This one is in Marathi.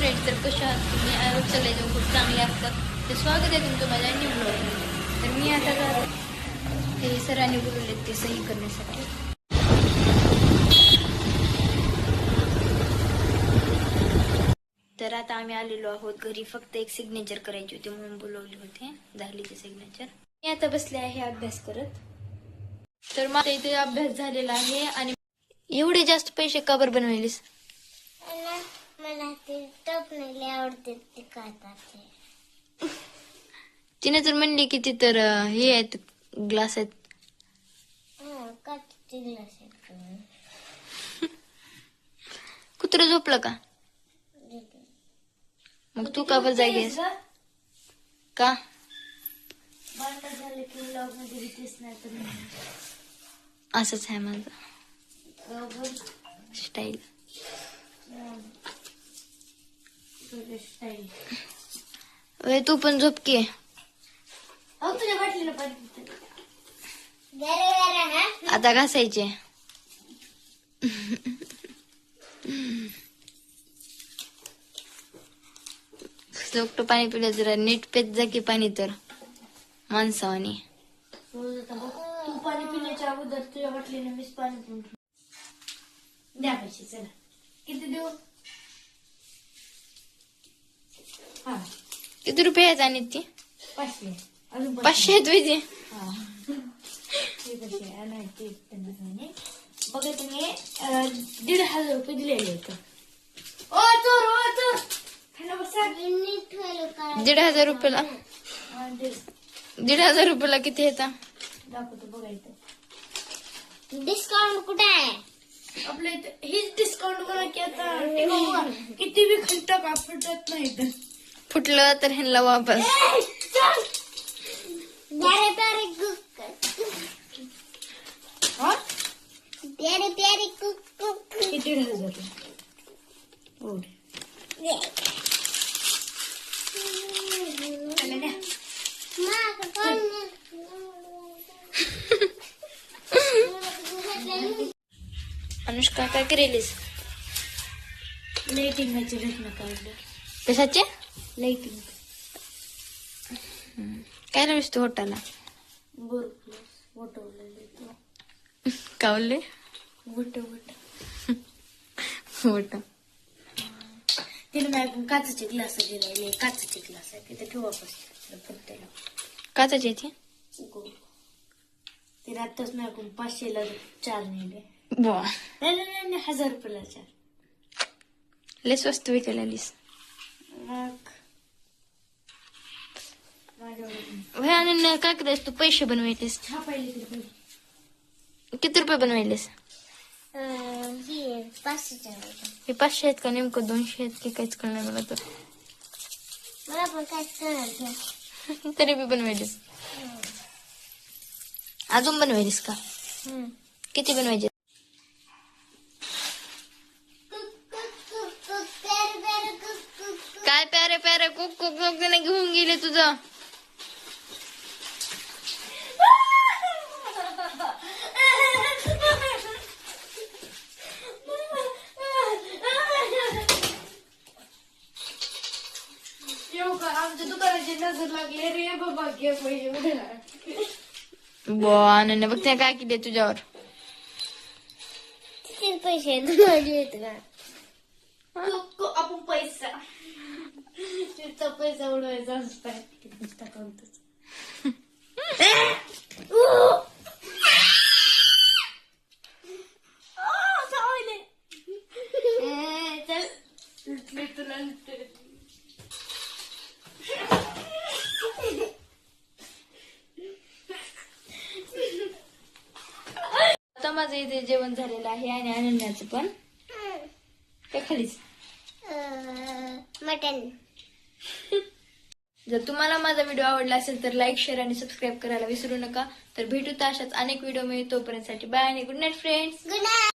फ्रेंड्स तर कशा आहात तुम्ही? आय होप सगळे खूप चांगले असतात तर स्वागत आहे तुमचं माझ्या न्यू ब्लॉग तर मी आता हे ते सरांनी बोलवले ते सही करण्यासाठी. तर आता आम्ही आलेलो आहोत घरी. फक्त एक सिग्नेचर करायची होती म्हणून बोलवले होते. झाली ते सिग्नेचर मी आता बसले आहे अभ्यास करत. तर माझा इथे अभ्यास झालेला आहे आणि एवढे जास्त पैसे कबर बनवलेस मला ते टप नाही आवडते ते काढतात तिने तर म्हणली की ती तर अं, हे आहेत ग्लास आहेत. हा ग्लास कुत्र झोपलं का? मग तू का बरं जागी आहेस? का? झालं मध्ये नाही तर असंच आहे माझं. स्टाईल स्टाईल वे तू पण झोप की. अहो पाणी आता घासायचे. सोकटं पाणी पिलं जरा नीट पेत जा की पाणी तर. माणसावानी. तू पाणी पिण्याच्या अगोदर तुझ्या बाटलीने मीच पाणी पिऊन. द्या पैसे चला. किती देऊ? किती रुपये आहेत आणि ती? पाचशे. अजून पाचशे. आहेत वय ते हा. बघा तुम्ही दीड हजार रुपये दिलेले आहेत ओ चोर ओ चोर खाली बसा. दीड हजार रुपयाला? दीड- हजार रुपयाला किती येतात दाखवतो बघा इथं. डिस्काउंट कुठे आहे? आपल्या इथं हेच डिस्काउंट बघा की आता बघा, किती बी खंड का फुटत नाही इथं. फुटलं तर ह्यांना वापस. प्यारे प्यारे हा? प्यारे प्यारे कुक कुक कोण अनुष्का काय करेलीस? काढलं. कशाचे? लाइटिंग काय लावलीस तू. होटाला कावले वट तिने काचेचे ग्लास काचेचे ग्लास आहे तिथे ठेवा पाहिजे फुटतेला काचाची ती तिने आत्ताच पाचशेला चार नेले. नाही नाही हजार रुपयाला चार. लय स्वस्त विकायला आलीस मग आणि काय करायस तू पैसे पाहिजे किती रुपये बनवायलेस हे पाचशे आहेत का नेमकं दोनशे आहेत की काहीच कळणार मला तर मला पण तरी बी बनवायलेस अजून बनवायलीस का किती बनवायचे प्यारे प्यारे कुक कुक काय प्यारे प्यारे कुक कुक कुक त्याने घेऊन गेले तुझं। येऊ का? आमच्या दुकानाची नजर लागली. रे बाबा घे पैसे बुवा अनन्या बघ त्या काय केले तुझ्यावर. पैसे का आपण पैसा तिचा पैसा उडवायचा असताय नुसता आता माझं इथे जेवण झालेलं आहे आणि अनन्याचं पण. त्या खालीच. मटन. जर तुम्हाला माझा व्हिडिओ आवडला असेल तर लाईक शेअर आणि सबस्क्राईब करायला विसरू नका. तर भेटू तर अशाच अनेक व्हिडिओ मिळेल तोपर्यंतसाठी. बाय आणि good night friends good night